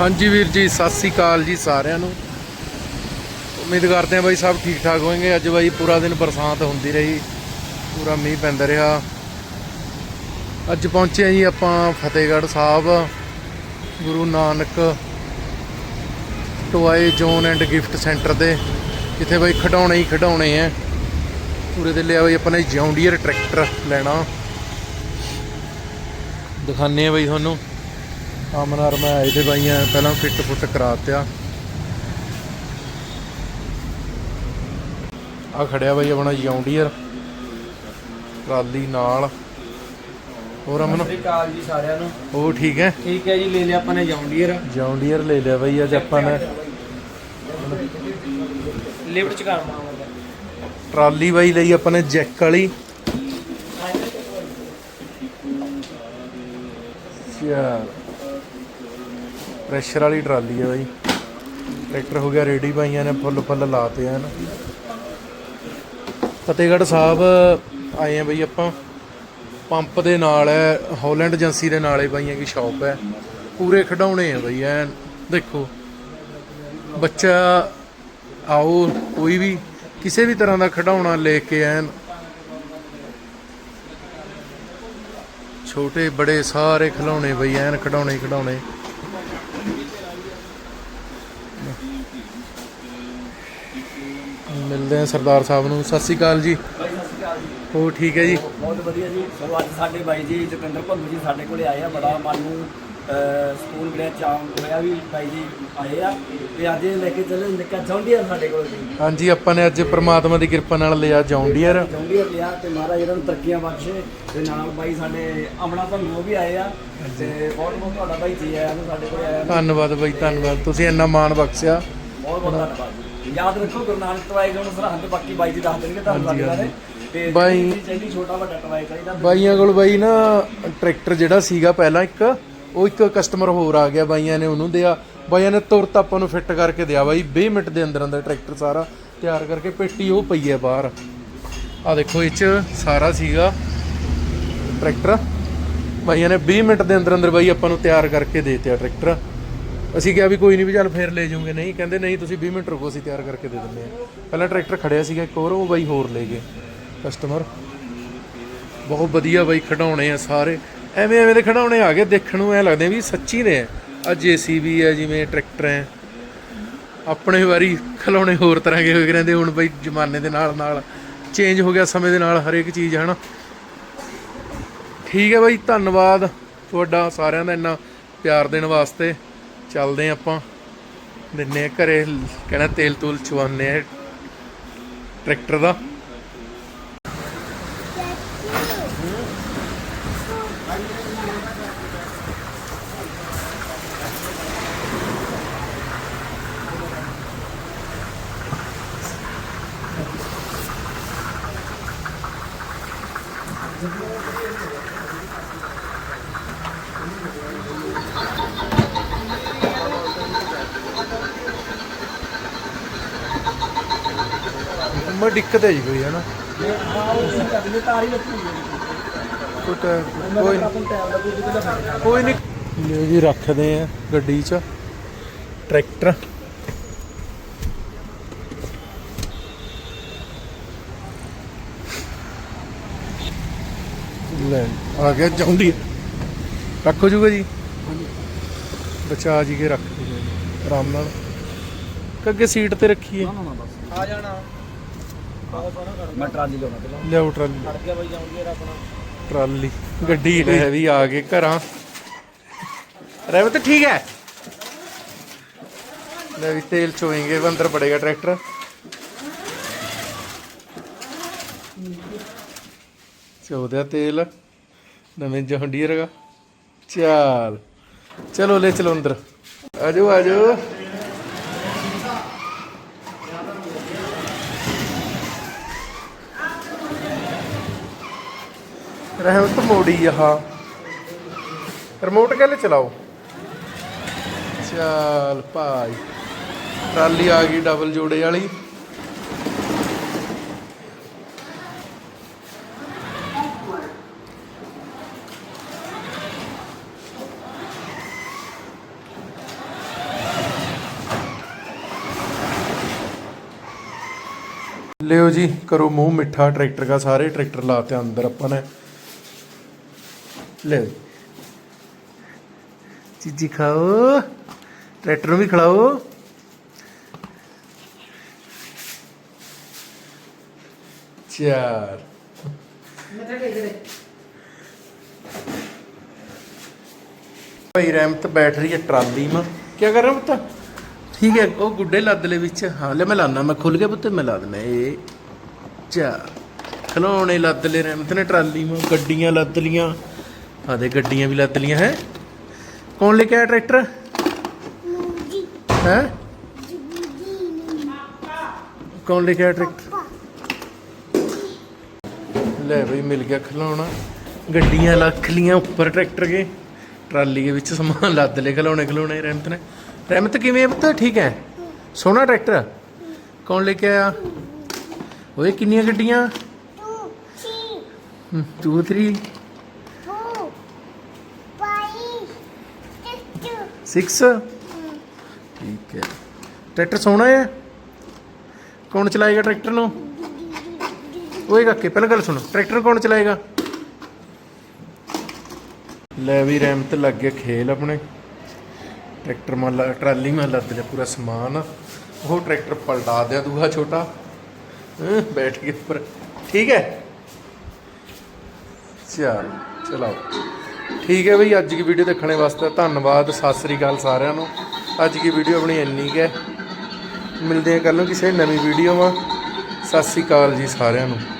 ਹਾਂਜੀ ਵੀਰ ਜੀ, ਸਤਿ ਸ੍ਰੀ ਅਕਾਲ ਜੀ ਸਾਰਿਆਂ ਨੂੰ। ਉਮੀਦ ਕਰਦੇ ਹਾਂ ਬਾਈ ਸਭ ਠੀਕ ਠਾਕ ਹੋਣਗੇ। ਅੱਜ ਬਾਈ ਪੂਰਾ ਦਿਨ ਬਰਸਾਤ ਹੁੰਦੀ ਰਹੀ, ਪੂਰਾ ਮੀਂਹ ਪੈਂਦਾ ਰਿਹਾ। ਅੱਜ ਪਹੁੰਚੇ ਹਾਂ ਜੀ ਆਪਾਂ ਫਤਿਹਗੜ੍ਹ ਸਾਹਿਬ। ਗੁਰੂ ਨਾਨਕ ਟੋਏ ਜ਼ੋਨ ਐਂਡ ਗਿਫਟ ਸੈਂਟਰ ਦੇ, ਜਿੱਥੇ ਬਾਈ ਖਿਡੌਣੇ ਹੀ ਖਿਡੌਣੇ ਆ ਪੂਰੇ ਦੇ ਲਿਆ ਬਾਈ ਆਪਾਂ ਨੇ ਜੌਂਡੀਅਰ ਟਰੈਕਟਰ ਲੈਣਾ। ਦਿਖਾਣੇ ਆ ਬਾਈ ਤੁਹਾਨੂੰ। ਆਮਨਾਰ ਮੈਂ ਤੇ ਬਾਈਆਂ ਪਹਿਲਾਂ ਫਿੱਟ ਫੁੱਟ ਕਰਾਤਿਆ ਆ ਖੜਿਆ ਬਾਈ ਆਪਣਾ ਜੌਂਡੀਅਰ ਟਰਾਲੀ ਨਾਲ। ਹੋਰ ਅਮਨ? ਸਤਿ ਸ਼੍ਰੀ ਅਕਾਲ ਜੀ ਸਾਰਿਆਂ ਨੂੰ। ਉਹ ਠੀਕ ਹੈ? ਠੀਕ ਹੈ ਜੀ ਲੈ ਲਿਆ ਆਪਾਂ ਨੇ ਜੌਂਡੀਅਰ ਜੌਂਡੀਅਰ ਲੈ ਲਿਆ ਬਾਈ ਅੱਜ ਆਪਾਂ ਨੇ ਲਿਫਟ ਚ ਕਰਨਾ ਟਰਾਲੀ ਬਾਈ ਲਈ ਆਪਾਂ ਨੇ ਜੈਕ ਵਾਲੀ। ਯਾਰ ਪ੍ਰੈਸ਼ਰ ਵਾਲੀ ਟਰਾਲੀ ਹੈ ਬਾਈ। ਟਰੈਕਟਰ ਹੋ ਗਿਆ ਰੈਡੀ ਪਾਈਆਂ ਨੇ, ਫੁੱਲ ਫੁੱਲ ਲਾਤੇ ਹਨ ਫਤਿਹਗੜ੍ਹ ਸਾਹਿਬ ਆਏ ਆ ਬਈ ਆਪਾਂ। ਪੰਪ ਦੇ ਨਾਲ ਹੈ ਹਾਲੈਂਡ ਏਜੰਸੀ ਦੇ ਨਾਲੇ ਬਾਈਆਂ ਦੀ ਸ਼ਾਪ ਹੈ। ਪੂਰੇ ਖਿਡੌਣੇ ਆ ਬਈ, ਐਨ ਦੇਖੋ। ਬੱਚਾ ਆਓ, ਕੋਈ ਵੀ ਕਿਸੇ ਵੀ ਤਰ੍ਹਾਂ ਦਾ ਖਿਡੌਣਾ ਲੈ ਕੇ ਐਨ। ਛੋਟੇ, ਬੜੇ ਸਾਰੇ ਖਿਡੌਣੇ ਬਈ, ਐਨ ਖਿਡੌਣੇ ਹੀ ਖਿਡੌਣੇ ਮਿਲਦੇ ਆ ਸਰਦਾਰ ਸਾਹਿਬ ਨੂੰ। ਸਤਿ ਸ੍ਰੀ ਅਕਾਲ ਜੀ। ਬਾਈ ਸਤਿ ਸ਼੍ਰੀ ਅਕਾਲ ਜੀ ਹੋ ਠੀਕ ਹੈ ਜੀ? ਬਹੁਤ ਵਧੀਆ ਜੀ। ਸੋ ਅੱਜ ਸਾਡੇ ਬਾਈ ਜੀ ਜਤਿੰਦਰ ਭੰਗੂ ਜੀ ਸਾਡੇ ਕੋਲੇ ਆਏ ਆ। ਬੜਾ ਮਨ ਨੂੰ ਸਕੂਨ ਮਿਲਿਆ ਚਾਮ ਹੋਇਆ ਵੀ ਬਾਈ ਜੀ ਆਏ ਆ ਤੇ ਅੱਜ ਇਹ ਲੈ ਕੇ ਚੱਲੇ ਨਿੱਕਾ ਜੌਂਡੀਅਰ ਸਾਡੇ ਕੋਲ ਜੀ ਹਾਂਜੀ ਆਪਾਂ ਨੇ ਅੱਜ ਪ੍ਰਮਾਤਮਾ ਦੀ ਕਿਰਪਾ ਨਾਲ ਲਿਆ ਜੌਂਡੀਅਰ। ਜੌਂਡੀਅਰ ਲਿਆ ਤੇ ਮਹਾਰਾਜ ਇਹਨਾਂ ਨੂੰ ਤਰੱਕੀਆਂ ਬਖਸ਼ੇ ਤੇ ਨਾਲ ਬਾਈ ਸਾਡੇ ਅਮਨਾ ਭੰਗੂ ਵੀ ਆਏ ਆ ਤੇ ਬਹੁਤ ਬਹੁਤ ਤੁਹਾਡਾ ਬਾਈ ਜੀ ਆਇਆ ਨੂੰ ਸਾਡੇ ਕੋਲੇ ਆਇਆ। ਨੂੰ। ਧੰਨਵਾਦ ਬਾਈ ਧੰਨਵਾਦ। ਤੁਸੀਂ ਇੰਨਾ ਮਾਣ ਬਖਸ਼ਿਆ। ਬਹੁਤ ਬਹੁਤ ਧੰਨਵਾਦ ਯਾਦ ਰੱਖੋ ਗੁਰੂ ਨਾਨਕ ਟਵਾਈ ਨੂੰ ਸਰਹੰਦ ਬਾਕੀ ਬਾਈ ਜੀ ਦੱਸ ਦੇਣਗੇ ਤੁਹਾਨੂੰ ਬਾਰੇ ਤੇ ਬਾਈ- ਛੋਟਾ ਵੱਡਾ ਟਵਾਈ ਚਾਹੀਦਾ। ਬਾਈਆਂ ਕੋਲ ਬਾਈ ਨਾ ਟਰੈਕਟਰ ਜਿਹੜਾ ਸੀਗਾ ਪਹਿਲਾਂ ਇੱਕ ਉਹ ਇੱਕ ਕਸਟਮਰ ਹੋਰ ਆ ਗਿਆ, ਬਾਈਆਂ ਨੇ ਉਹਨੂੰ ਦਿਆ। ਬਾਈਆਂ ਨੇ ਤੁਰਤ ਆਪਾਂ ਨੂੰ ਫਿੱਟ ਕਰਕੇ ਦਿਆ ਬਾਈ 20 ਮਿੰਟ ਦੇ ਅੰਦਰ ਅੰਦਰ ਟਰੈਕਟਰ ਸਾਰਾ ਤਿਆਰ ਕਰਕੇ ਪੇਟੀ ਉਹ ਪਈ ਹੈ ਬਾਹਰ। ਆ ਦੇਖੋ ਇਹ ਚ ਸਾਰਾ ਸੀਗਾ ਟਰੈਕਟਰ। ਬਾਈਆਂ ਨੇ 20 ਮਿੰਟ ਦੇ ਅੰਦਰ ਅੰਦਰ ਬਾਈ ਆਪਾਂ ਨੂੰ ਤਿਆਰ ਕਰਕੇ ਦੇ ਦਿੱਤਾ ਟਰੈਕਟਰ। ਅਸੀਂ ਕਿਹਾ ਵੀ ਕੋਈ ਨਹੀਂ ਵੀ ਚੱਲ ਫੇਰ ਲੈ ਜਾਓਗੇ ਨਹੀਂ, ਕਹਿੰਦੇ ਨਹੀਂ, ਤੁਸੀਂ 20 ਮਿੰਟ ਰੁਕੋ, ਅਸੀਂ ਤਿਆਰ ਕਰਕੇ ਦੇ ਦਿੰਦੇ ਆ ਪਹਿਲਾਂ ਟਰੈਕਟਰ ਖੜਿਆ ਸੀਗਾ ਇੱਕ ਹੋਰ, ਉਹ ਬਾਈ ਹੋਰ ਲੈ ਗਏ ਕਸਟਮਰ ਬਹੁਤ ਵਧੀਆ ਬਾਈ, ਖਿਡੌਣੇ ਆ ਸਾਰੇ। ਐਵੇਂ ਐਵੇਂ ਦੇ ਖਿਡੌਣੇ ਆ ਗਏ, ਦੇਖਣ ਨੂੰ ਐ ਲੱਗਦੇ ਵੀ ਸੱਚੀ ਨੇ। ਆ ਜੀਸੀਬੀ ਹੈ ਜਿਵੇਂ ਟਰੈਕਟਰ ਹੈ ਆਪਣੇ ਵਾਰੀ ਖਿਡੌਣੇ ਹੋਰ ਤਰ੍ਹਾਂ ਦੇ ਹੋਏ ਰਹਿੰਦੇ, ਹੁਣ ਬਈ ਜ਼ਮਾਨੇ ਦੇ ਨਾਲ ਨਾਲ ਚੇਂਜ ਹੋ ਗਿਆ ਸਮੇਂ ਦੇ ਨਾਲ ਹਰੇਕ ਚੀਜ਼, ਹਨਾ। ਠੀਕ ਹੈ ਬਾਈ, ਧੰਨਵਾਦ ਤੁਹਾਡਾ ਸਾਰਿਆਂ ਦਾ ਇੰਨਾ ਪਿਆਰ ਦੇਣ ਵਾਸਤੇ। ਚੱਲਦੇ ਹਾਂ ਆਪਾਂ। ਦਿੰਨੇ ਆ ਘਰੇ, ਕਹਿੰਦਾ ਤੇਲ ਤੂਲ ਚਵਾਉਂਦੇ ਆ ਟਰੈਕਟਰ ਦਾ। ਮੈਂ ਦਿੱਕਤ ਹੈ ਜੀ ਕੋਈ ਹਾਂ ਉਹ ਕਰਦੇ ਤਾਰੀ ਲੱਗੀ ਕੋਈ ਟੈ- ਕੋਈ ਕੋਈ ਨਹੀਂ। ਲਿਓ ਜੀ ਰੱਖਦੇ ਆ ਗੱਡੀ 'ਚ। ਟਰੈਕਟਰ। ਲੈ ਆ ਗਿਆ ਚਾਹੁੰਦੀ ਰੱਖੋ ਜੂਗਾ ਜੀ? ਬਚਾ ਜੀ ਕੇ ਰੱਖ। ਦਿਓ ਜੀ, ਆਰਾਮ ਨਾਲ। ਕਿ ਅੱਗੇ ਸੀਟ ਤੇ ਰੱਖੀਏ। ਨਾ ਨਾ ਬਸ। ਆ ਜਾਣਾ। ਮੈਂ ਟਰਾਲੀ ਲਾਉਣਾ ਪਹਿਲਾਂ। ਲਿਆਓ ਟਰਾਲੀ। ਫੜ ਗਿਆ ਬਾਈ ਜਾਉਂਦੀ ਯਾਰ ਆਪਣਾ। ਟਰਾਲੀ। ਗੱਡੀ ਲੈ ਵੀ ਆ ਕੇ ਘਰਾਂ। ਰਵਤ ਠੀਕ ਹੈ? ਲੈ ਵੀ ਤੇਲ ਚੋਏਂਗੇ ਅੰਦਰ ਪੜੇਗਾ ਟਰੈਕਟਰ। ਚੋਦਿਆ ਤੇਲ। ਨਵੇਂ ਜਹੰਡੀਰ ਦਾ ਚਾਲ। ਚਲੋ ਲੈ ਚਲੋ ਅੰਦਰ। ਆਜੋ ਆਜੋ। ਰਹਿਮਤ ਮੋੜੀ ਆਹ ਰਿਮੋਟ ਕੱਲ ਚਲਾਓ। ਚੱਲ ਭਾਈ। ਟਰਾਲੀ ਆ ਗਈ ਡਬਲ ਜੋੜੇ ਵਾਲੀ। ਲਿਓ ਜੀ, ਕਰੋ ਮੂੰਹ ਮਿੱਠਾ, ਟਰੈਕਟਰ ਦਾ ਸਾਰੇ ਟਰੈਕਟਰ ਲਾਤੇ ਅੰਦਰ ਆਪਾਂ ਨੇ। ਲੈ ਚੀਜੀ ਖਾਓ ਟਰੈਕਟਰ ਨੂੰ ਵੀ ਖਿਲਾਓ। ਚਾਰ। ਭਾਈ ਰਹਿਮਤ ਬੈਠ ਰਹੀ ਹੈ ਟਰਾਲੀ ਮਾ। ਕੀ ਕਰ ਰਿਹਾ ਪੁੱਤ? ਠੀਕ ਹੈ। ਉਹ ਗੁੱਡੇ ਲੱਦ ਲੈ ਵਿੱਚ। ਹਾਂ ਲੈ ਮੈਂ ਲਾਣਾ ਮੈਂ ਖੁੱਲ ਗਿਆ ਪੁੱਤ ਮੈਂ ਲਾ ਦਿੰਦਾ ਇਹ। ਚਾ ਖਲੋਣੇ ਲੱਦ ਲੈ ਰਹਿਮਤ ਨੇ ਟਰਾਲੀ ਮਾ ਗੱਡੀਆਂ ਲੱਦ ਲੀਆਂ ਆਦੇ ਗੱਡੀਆਂ ਵੀ ਲੱਦ ਲੀਆਂ ਹੈ। ਕੌਣ ਲੈ ਕੇ ਆਇਆ ਟਰੈਕਟਰ ਹੈ? ਕੌਣ ਲੈ ਕੇ ਆਇਆ ਟਰੈਕਟਰ ਲੈ ਬਈ ਮਿਲ ਗਿਆ ਖਿਲਾਉਣਾ ਗੱਡੀਆਂ ਲੱਖ ਲੀਆਂ ਉੱਪਰ ਟਰੈਕਟਰ ਕੇ। ਟਰਾਲੀ ਦੇ ਵਿੱਚ ਸਮਾਨ ਲੱਦ ਲੈ ਖਿਲਾਉਣੇ ਖਿਲਾਉਣੇ ਰਹਿਮਤ ਨੇ। ਰਹਿਮਤ ਕਿਵੇਂ ਪੁੱਤ? ਠੀਕ ਹੈ। ਸੋਹਣਾ ਟਰੈਕਟਰ ਕੌਣ ਲੈ ਕੇ ਆਇਆ ਓਏ ਕਿੰਨੀਆਂ ਗੱਡੀਆਂ? 2 3 6 ਠੀਕ ਹੈ। ਟਰੈਕਟਰ ਸੋਹਣਾ ਹੈ? ਕੌਣ ਚਲਾਏਗਾ ਟਰੈਕਟਰ ਨੂੰ? ਓਏ ਕਾਕੇ, ਪਹਿਲਾਂ ਗੱਲ ਸੁਣੋ। ਟਰੈਕਟਰ ਕੌਣ ਚਲਾਏਗਾ? ਲੈ ਵੀ ਰਹਿਮਤ ਲੱਗ ਗਿਆ ਖੇਲ ਆਪਣੇ। ਟਰੈਕਟਰ ਮਾ ਲਾ- ਟਰਾਲੀ ਮਾ ਲੱਦ ਲਿਆ ਪੂਰਾ ਸਮਾਨ ਉਹ ਟਰੈਕਟਰ ਪਲਟਾ ਦਿਆ ਦੂਹਾ ਛੋਟਾ। ਬੈਠ ਕੇ ਉੱਪਰ। ਠੀਕ ਹੈ? ਚਲ, ਚਲਾਓ। ਠੀਕ ਹੈ ਬਈ, ਅੱਜ ਦੀ ਵੀਡੀਓ ਦੇਖਣ ਵਾਸਤੇ ਧੰਨਵਾਦ, ਸਤਿ ਸ੍ਰੀ ਅਕਾਲ ਸਾਰਿਆਂ ਨੂੰ। ਅੱਜ ਦੀ ਵੀਡੀਓ ਆਪਣੀ ਇੰਨੀ ਕੁ ਹੈ। ਮਿਲਦੇ ਹਾਂ ਕੱਲ ਨੂੰ ਕਿਸੇ ਨਵੀਂ ਵੀਡੀਓ ਵਾ। ਸਤਿ ਸ੍ਰੀ ਅਕਾਲ ਜੀ ਸਾਰਿਆਂ ਨੂੰ।